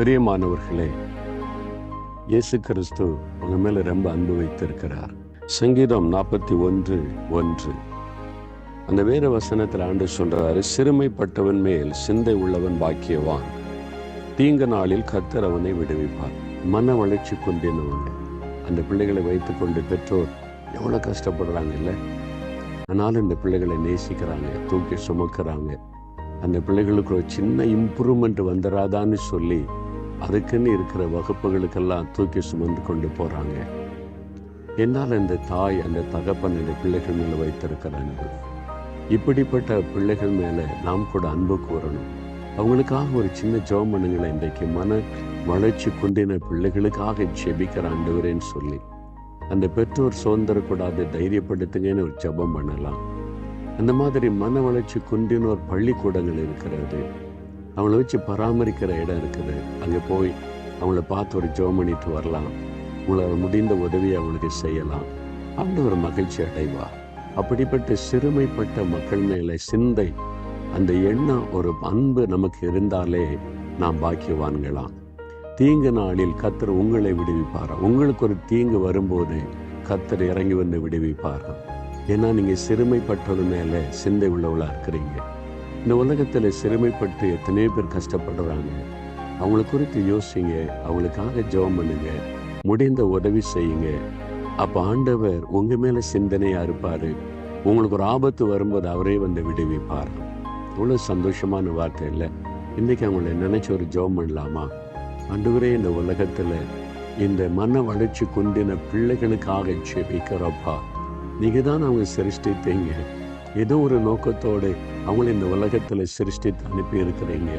பிரியமானவர்களே இயேசு கிறிஸ்து உங்க மேல ரொம்ப அன்பு வைத்திருக்கிறார். சங்கீதம் நாற்பத்தி ஒன்று ஒன்று. அந்த வேற வசனத்தில் ஆண்டு சொல்றாரு சிறுமைப்பட்டவன் மேல் சிந்தை உள்ளவன் பாக்கியவான். தீங்க நாளில் கத்தர் அவனை விடுவிப்பார். மன வளர்ச்சி கொண்டினவங்க அந்த பிள்ளைகளை வைத்துக்கொண்டு பெற்றோர் எவ்வளோ கஷ்டப்படுறாங்க இல்லை? ஆனாலும் இந்த பிள்ளைகளை நேசிக்கிறாங்க தூக்கி சுமக்கிறாங்க. அந்த பிள்ளைகளுக்கு ஒரு சின்ன இம்ப்ரூவ்மெண்ட் வந்துடாதான்னு சொல்லி அதுக்குன்னு இருக்கிற வகுப்புகளுக்கெல்லாம் தூக்கி சுமந்து கொண்டு போகிறாங்க என்னால் இந்த தாய் அந்த தகப்பன் இந்த பிள்ளைகள் மேலே வைத்திருக்கிற அன்பு. இப்படிப்பட்ட பிள்ளைகள் மேலே நாம் கூட அன்பு கூறணும். அவங்களுக்காக ஒரு சின்ன ஜெபம் பண்ணுங்களேன் இன்றைக்கு மன வளர்ச்சி குன்றின பிள்ளைகளுக்காக ஜெபிக்கிற ஆண்டவரேன்னு சொல்லி அந்த பெற்றோர் சுதந்திரக்கூடாது தைரியப்படுத்துங்கன்னு ஒரு ஜெபம் பண்ணலாம். அந்த மாதிரி மன வளர்ச்சி குன்றினோர் பள்ளிக்கூடங்கள் இருக்கிறது. அவங்கள வச்சு பராமரிக்கிற இடம் இருக்குது. அங்கே போய் அவங்கள பார்த்து ஒரு ஜோம் பண்ணிட்டு வரலாம். உங்களால் முடிந்த உதவியை அவங்களுக்கு செய்யலாம். ஆண்டவர் மகிழ்ச்சி அடைவா. அப்படிப்பட்ட சிறுமைப்பட்ட மக்கள் மேலே சிந்தை அந்த எண்ணம் ஒரு அன்பு நமக்கு இருந்தாலே நாம் பாக்கியவான்களாம். தீங்கு நாளில் கத்தர் உங்களை விடுவிப்பாரா? உங்களுக்கு ஒரு தீங்கு வரும்போது கத்தர் இறங்கி வந்து விடுவிப்பாரா? ஏன்னா நீங்க சிறுமைப்பட்டது மேலே சிந்தை உள்ளவளா இருக்கிறீங்க. இந்த உலகத்துல சிறுமைப்பட்டு எத்தனையோ பேர் கஷ்டப்படுறாங்க. அவங்கள குறித்து யோசிங்க. அவங்களுக்காக ஜெபம் பண்ணுங்க. முடிந்த உதவி செய்யுங்க. அப்ப ஆண்டவர் உங்க மேல சிந்தனையா இருப்பாரு. உங்களுக்கு ஒரு ஆபத்து வரும்போது அவரே வந்து விடுவிப்பார். இவ்வளவு சந்தோஷமான வார்த்தை இல்லை. இன்னைக்கு அவங்கள நினைச்சு ஒரு ஜெபம் பண்ணலாமா? அன்றுவரே இந்த உலகத்துல இந்த மன வளர்ச்சி கொண்டின பிள்ளைகளுக்காக ஜெபிக்கிறப்பா நீங்க தான் அவங்க சிருஷ்டித்தீங்க. ஏதோ ஒரு நோக்கத்தோடு அவங்கள இந்த உலகத்துல சிருஷ்டித்து அனுப்பி இருக்கிறீங்க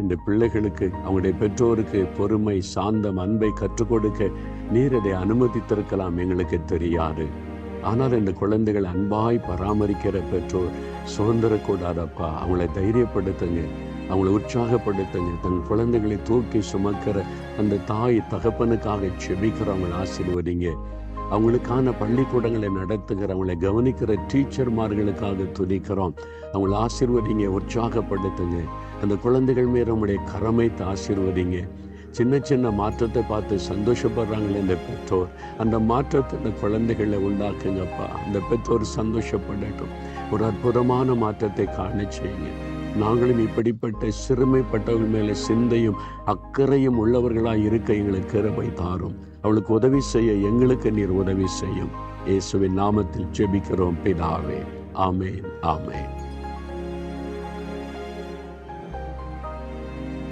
இந்த பிள்ளைகளுக்கு அவங்களுடைய பெற்றோருக்கு பொறுமை சாந்தம் அன்பை கற்றுக் கொடுக்க நீர் அதை அனுமதித்திருக்கலாம் எங்களுக்கு தெரியாது. ஆனால் இந்த குழந்தைகள் அன்பாய் பராமரிக்கிற பெற்றோர் சுதந்திரக்கூடாதப்பா அவங்கள தைரியப்படுத்துங்க அவங்கள உற்சாகப்படுத்துங்க தன் குழந்தைகளை தூக்கி சுமக்கிற அந்த தாய் தகப்பனுக்காக செபிக்கிறவங்களை ஆசீர்வதிங்க. அவங்களுக்கான பள்ளிக்கூடங்களை நடத்துகிறவங்களை கவனிக்கிற டீச்சர்மார்களுக்காக துதிக்கிறோம். அவங்கள ஆசீர்வதிங்க உற்சாகப்படுத்துங்க. அந்த குழந்தைகள் மேல உங்களுடைய கரமைத்து ஆசீர்வதிங்க சின்ன சின்ன மாற்றத்தை பார்த்து சந்தோஷப்படுறாங்களே இந்த பெற்றோர். அந்த மாற்றத்தை இந்த குழந்தைகளை உண்டாக்குங்கப்பா. அந்த பெற்றோர் சந்தோஷப்படட்டும். ஒரு அற்புதமான மாற்றத்தை காண செய்யுங்க. நாங்களும் இப்படிப்பட்ட சிறுமைப்பட்டவர்கள் மேலே சிந்தையும் அக்கறையும் உள்ளவர்களாக இருக்க எங்களுக்கு கிருபை தாரும். அவளுக்கு உதவி செய்ய எங்களுக்கு நீர் உதவி செய்யும். இயேசுவின் நாமத்தில் ஜெபிக்கிறோம் பிதாவே. ஆமேன் ஆமேன்.